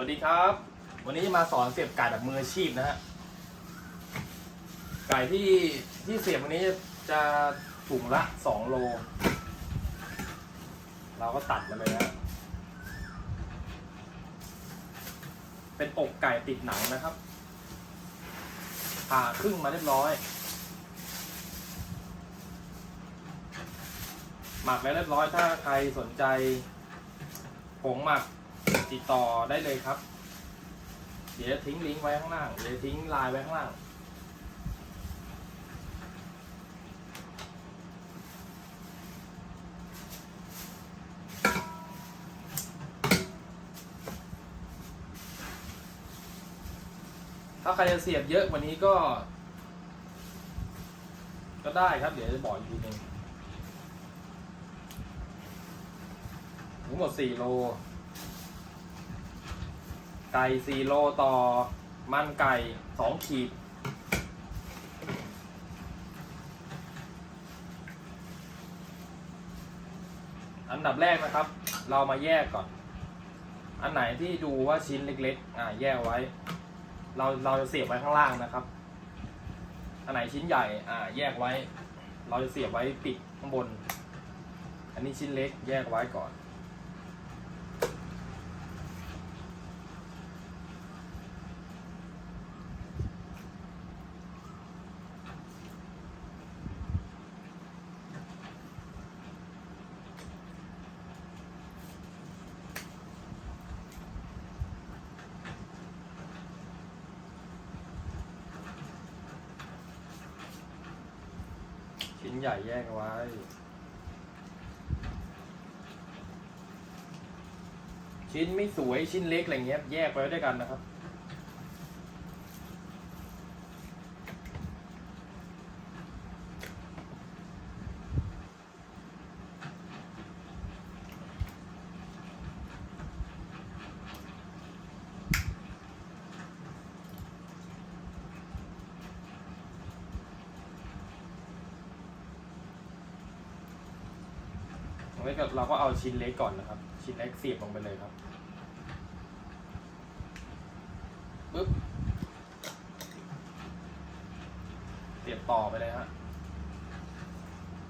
วัสดีครับ วันนี้จะมาสอนเสียบไก่แบบมืออาชีพนะฮะ ไก่ที่ที่เสียบวันนี้จะถุงละสองโล เราก็ตัดมาเลยฮะเป็นอกไก่ติดหนังนะครับ ผ่าครึ่งมาเรียบร้อย หมักแล้วเรียบร้อยถ้าใครสนใจผงหมัก ติดต่อได้เลยครับ เดี๋ยวทิ้งลิงก์ไว้ข้างล่างเดี๋ยวทิ้งไลน์ไว้ข้างล่างถ้าใครจะเสียบเยอะกว่านี้ก็ ก็ได้ครับ เดี๋ยวจะบอกอีกทีหนึงทั้งหมดสี่โล ไก่สี่โลต่อมันไก่สองขีด อันดับแรกนะครับ เรามาแยกก่อน อันไหนที่ดูว่าชิ้นเล็กๆ อ่าแยกไว้ เราเราจะเสียบไว้ข้างล่างนะครับ อันไหนชิ้นใหญ่ อ่าแยกไว้ เราจะเสียบไว้ปิดข้างบน อันนี้ชิ้นเล็กแยกไว้ก่อน ชิ้นใหญ่แยกเอาไว้ ชิ้นไม่สวยชิ้นเล็กอะไรเงี้ยแยกไว้ด้วยกันนะครับ ก็เราก็เอาชิ้นเล็กก่อนนะครับ ชิ้นเล็กเสียบลงไปเลยครับปึ๊บเสียบต่อไปเลยฮะ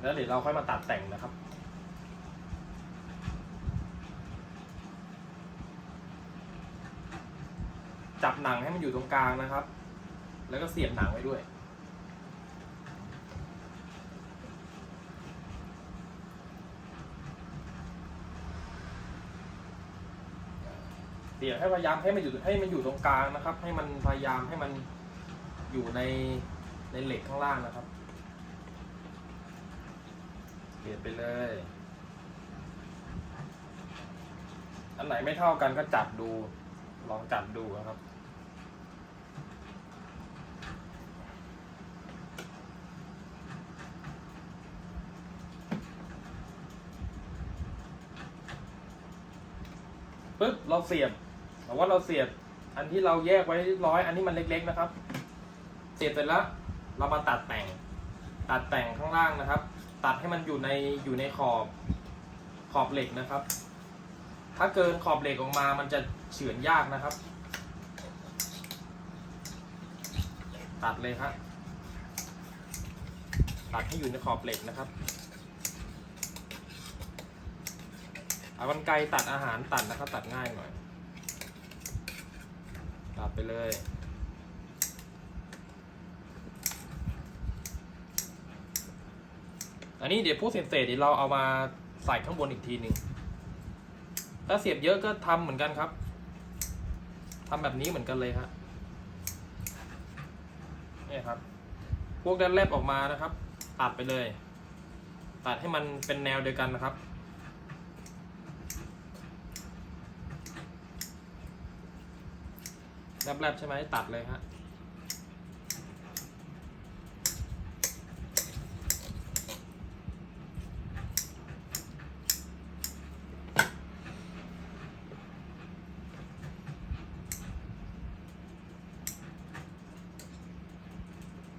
แล้วเดี๋ยวเราค่อยมาตัดแต่งนะครับจับหนังให้มันอยู่ตรงกลางนะครับ แล้วก็เสียบหนังไว้ด้วย เดี๋ยวให้พยายามให้มันอยู่ให้มันอยู่ตรงกลางนะครับ ให้มันพยายามให้มันอยู่ในในเหล็กข้างล่างนะครับเปลี่ยนไปเลย อันไหนไม่เท่ากันก็จับดู ลองจับดูนะครับ ปึ๊บ เราเสียบ แต่ว่าเราเสียบอันที่เราแยกไว้ร้อยอันนี้มันเล็ก ๆนะครับ เสียบเสร็จแล้วเรามาตัดแต่ง ตัดแต่งข้างล่างนะครับ ตัดให้มันอยู่ในอยู่ในขอบขอบเหล็กนะครับ ถ้าเกินขอบเหล็กออกมามันจะเฉือนยากนะครับ ตัดเลยครับตัดให้อยู่ในขอบเหล็กนะครับเอากรรไกรตัดอาหารตัดนะครับ ตัดง่ายหน่อย ตัดไปเลย อันนี้เดี๋ยวพวกเศษเศษเดี๋ยวเราเอามาใส่ข้างบนอีกทีหนึ่งถ้าเสียบเยอะก็ทำเหมือนกันครับทำแบบนี้เหมือนกันเลยครับนี่ครับ พวกด้านแลบออกมานะครับ ตัดไปเลย ตัดให้มันเป็นแนวเดียวกันนะครับ แรบๆใช่ไหมตัดเลยฮะ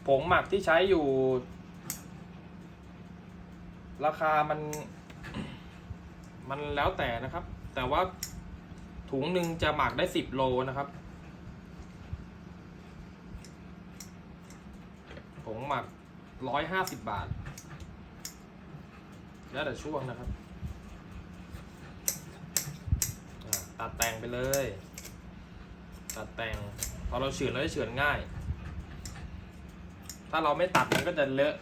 ผงหมักที่ใช้อยู่ ราคามัน มันแล้วแต่นะครับ แต่ว่าถุงหนึ่งจะหมักได้สิบโลนะครับ ผง หมักร้อยห้าสิบบาท แล้วแต่ช่วงนะครับ ตัดแต่งไปเลย ตัดแต่ง พอเราเฉือนเราจะเฉือนง่าย ถ้าเราไม่ตัดมันก็จะเลอะ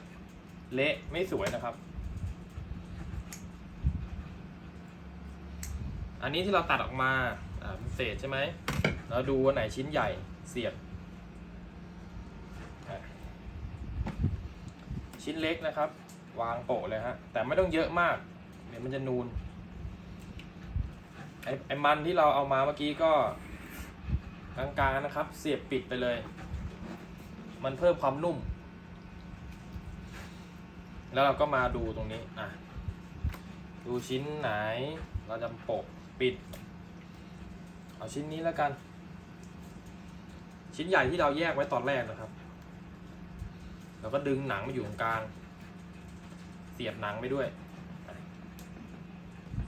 เละไม่สวยนะครับ อันนี้ที่เราตัดออกมาอ่าเป็นเศษใช่ไหมเราดูว่าไหนชิ้นใหญ่เสียบอะ ชิ้นเล็กนะครับ วางโปะเลยฮะแต่ไม่ต้องเยอะมาก เดี๋ยวมันจะนูนไอ้ไอ้มันที่เราเอามาเมื่อกี้ก็กลางๆนะครับ เสียบปิดไปเลย มันเพิ่มความนุ่ม แล้วเราก็มาดูตรงนี้อะดูชิ้นไหนเราจะโปะปิด เอาชิ้นนี้แล้วกัน ชิ้นใหญ่ที่เราแยกไว้ตอนแรกนะครับ เราก็ดึงหนังมาอยู่ตรงกลาง เสียบหนังไปด้วยอะ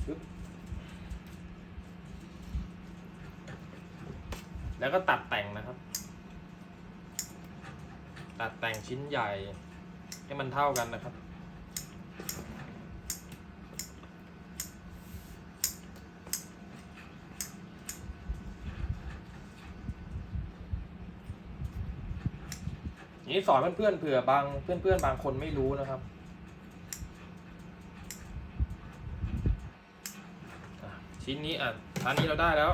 ชึบแล้วก็ตัดแต่งนะครับ ตัดแต่งชิ้นใหญ่ให้มันเท่ากันนะครับ นี่สอนเพื่อนๆเผื่อบางเพื่อนๆบางคนไม่รู้นะครับชิ้นนี้อะชั้นนี้เราได้แล้ว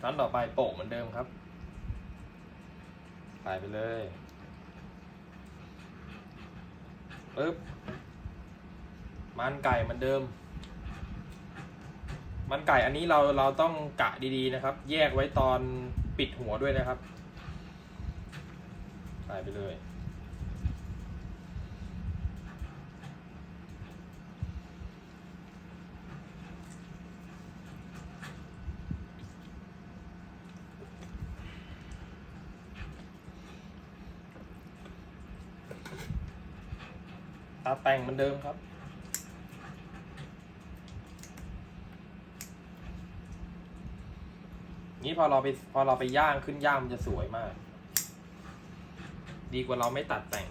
ชั้นต่อไปโปะเหมือนเดิมครับใส่ไปเลยปึ๊บมันไก่เหมือนเดิม มันไก่อันนี้เราเราต้องกะดีๆนะครับ แยกไว้ตอนปิดหัวด้วยนะครับ ใส่ไปเลย ตาแต่งเหมือนเดิมครับนี้พอเราไปพอเราไปย่างขึ้นย่างมันจะสวยมาก ดีกว่าเราไม่ตัดแต่ง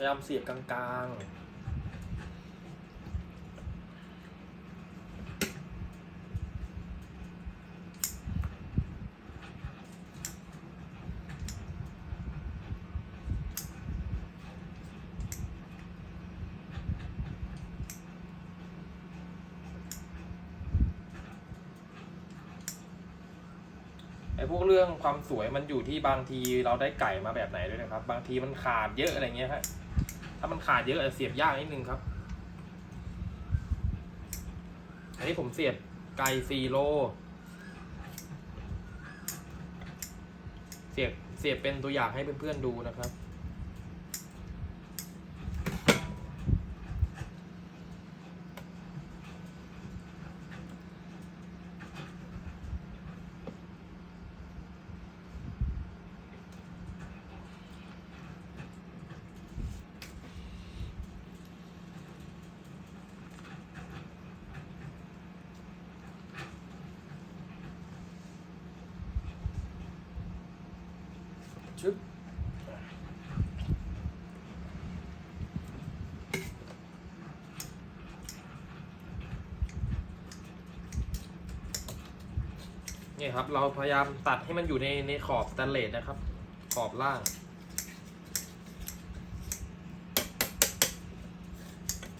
ยายามเสียบกลางๆไอ้พวกเรื่องความสวยมันอยู่ที่บางทีเราได้ไก่มาแบบไหนด้วยนะครับ บางทีมันขาดเยอะอะไรเงี้ยฮะ ถ้ามันขาดเยอะอาจจะเสียบยากนิดนึงครับ อันนี้ผมเสียบไก่สี่โล เสียบเสียบเป็นตัวอย่างให้เพื่อนๆดูนะครับ ชึบ นี่ครับ เราพยายามตัดให้มันอยู่ในในขอบสแตนเลสนะครับ ขอบล่าง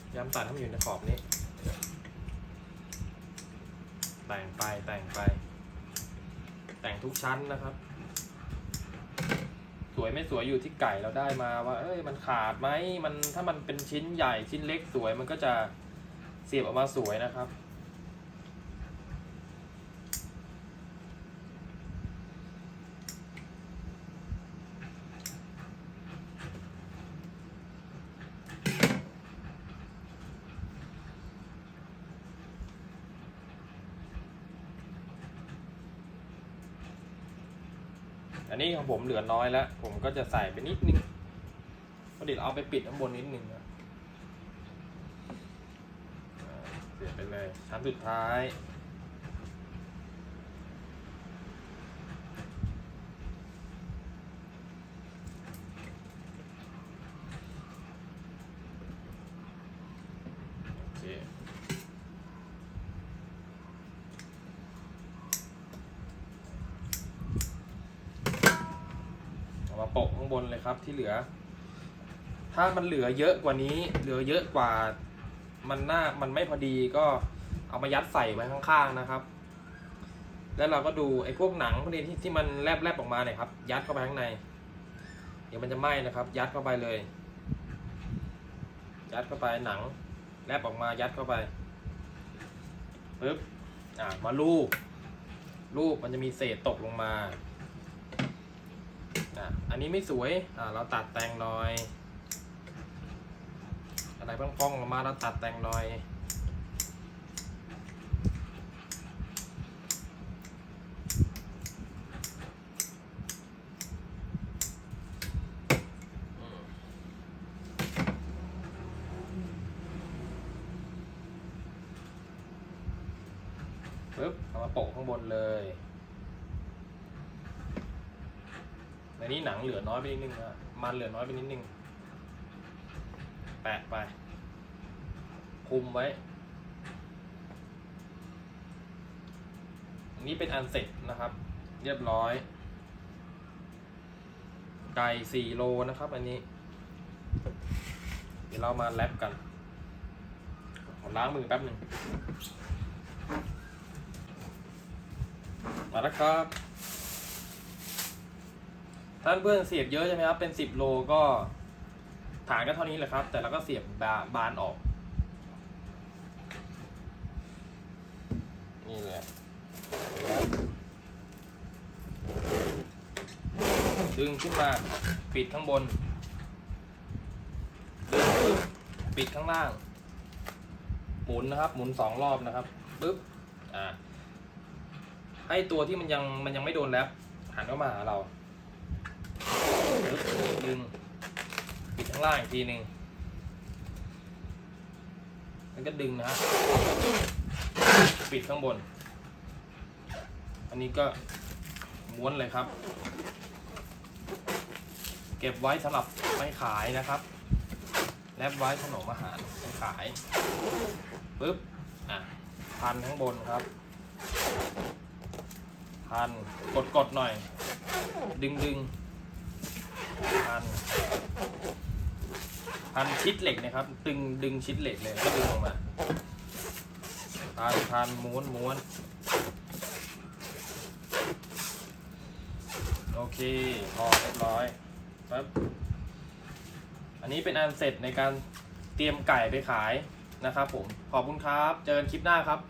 พยายามตัดให้มันอยู่ในขอบนี้ แต่งไปแต่งไป แต่งทุกชั้นนะครับ สวยไม่สวยอยู่ที่ไก่เราได้มาว่า เอ้ยมันขาดไหมมันถ้ามันเป็นชิ้นใหญ่ชิ้นเล็กสวยมันก็จะเสียบออกมาสวยนะครับ อันนี้ของผมเหลือน้อยแล้ว ผมก็จะใส่ไปนิดนึงพอดี๋ยวเอาไปปิดข้างบนนิดนึงนะเสียไปเลยชั้นสุดท้าย โอเค เอามาโปะข้าง บนเลยครับที่เหลือ ถ้ามันเหลือเยอะกว่านี้ เหลือเยอะกว่ามันหน้ามันไม่พอดีก็เอามายัดใส่ไว้ข้างๆนะครับ แล้วเราก็ดูไอ้พวกหนังพวกนี้ที่ที่มันแลบๆออกมาเนี่ยครับยัดเข้าไปข้างใน เดี๋ยวมันจะไหม้นะครับ ยัดเข้าไปเลย ยัดเข้าไปหนังแลบออกมายัดเข้าไปปึ๊บอ่ามาลูบลูบมันจะมีเศษตกลงมา อะอันนี้ไม่สวยอ่าเราตัดแต่งหน่อยอะไรพ้องๆออกมาเราตัดแต่งหน่อยปึ๊บเอามาโปะข้างบนเลย ในี้หนังเหลือน้อยไปนิดนึงนะมันเหลือน้อยไปนิดนึง แปะไป คุมไว้ อันนี้เป็นอันเสร็จนะครับ เรียบร้อยไก่สี่โลนะครับ อันนี้ เดี๋ยวเรามาแลบกันขอล้างมือแป๊บหนึ่งมาแล้วครับ ท่านเพื่อนเสียบเยอะใช่ไหมครับ เป็นสิบโลก็ฐานก็เท่านี้แหละครับ แต่เราก็เสียบบาบานออก นี่เลยดึงขึ้นมาปิดข้างบน ดึงปึ๊บปิดข้างล่าง หมุนนะครับ หมุนสองรอบนะครับปึ๊บอ่าให้ตัวที่มันยังมันยังไม่โดนแล้วหันเข้ามาหาเรา ดึงปิดข้างล่างอีกทีหนึ่งแล้วก็ดึงนะฮะปิดข้างบน อันนี้ก็ม้วนเลยครับ เก็บไว้สำหรับไปขายนะครับแลบไว้ขนมอาหารไปขายปึ๊บอะพันข้างบนครับพันกดกดๆหน่อย ดึงดึง พันพันชิดเหล็กนะครับตึงดึงชิดเหล็กเลยก็ดึงลงมาพันพันม้วนม้วนโอเคพอเรียบร้อยปั๊บอันนี้เป็นอันเสร็จในการเตรียมไก่ไปขายนะครับผมขอบคุณครับ เจอกันคลิปหน้าครับ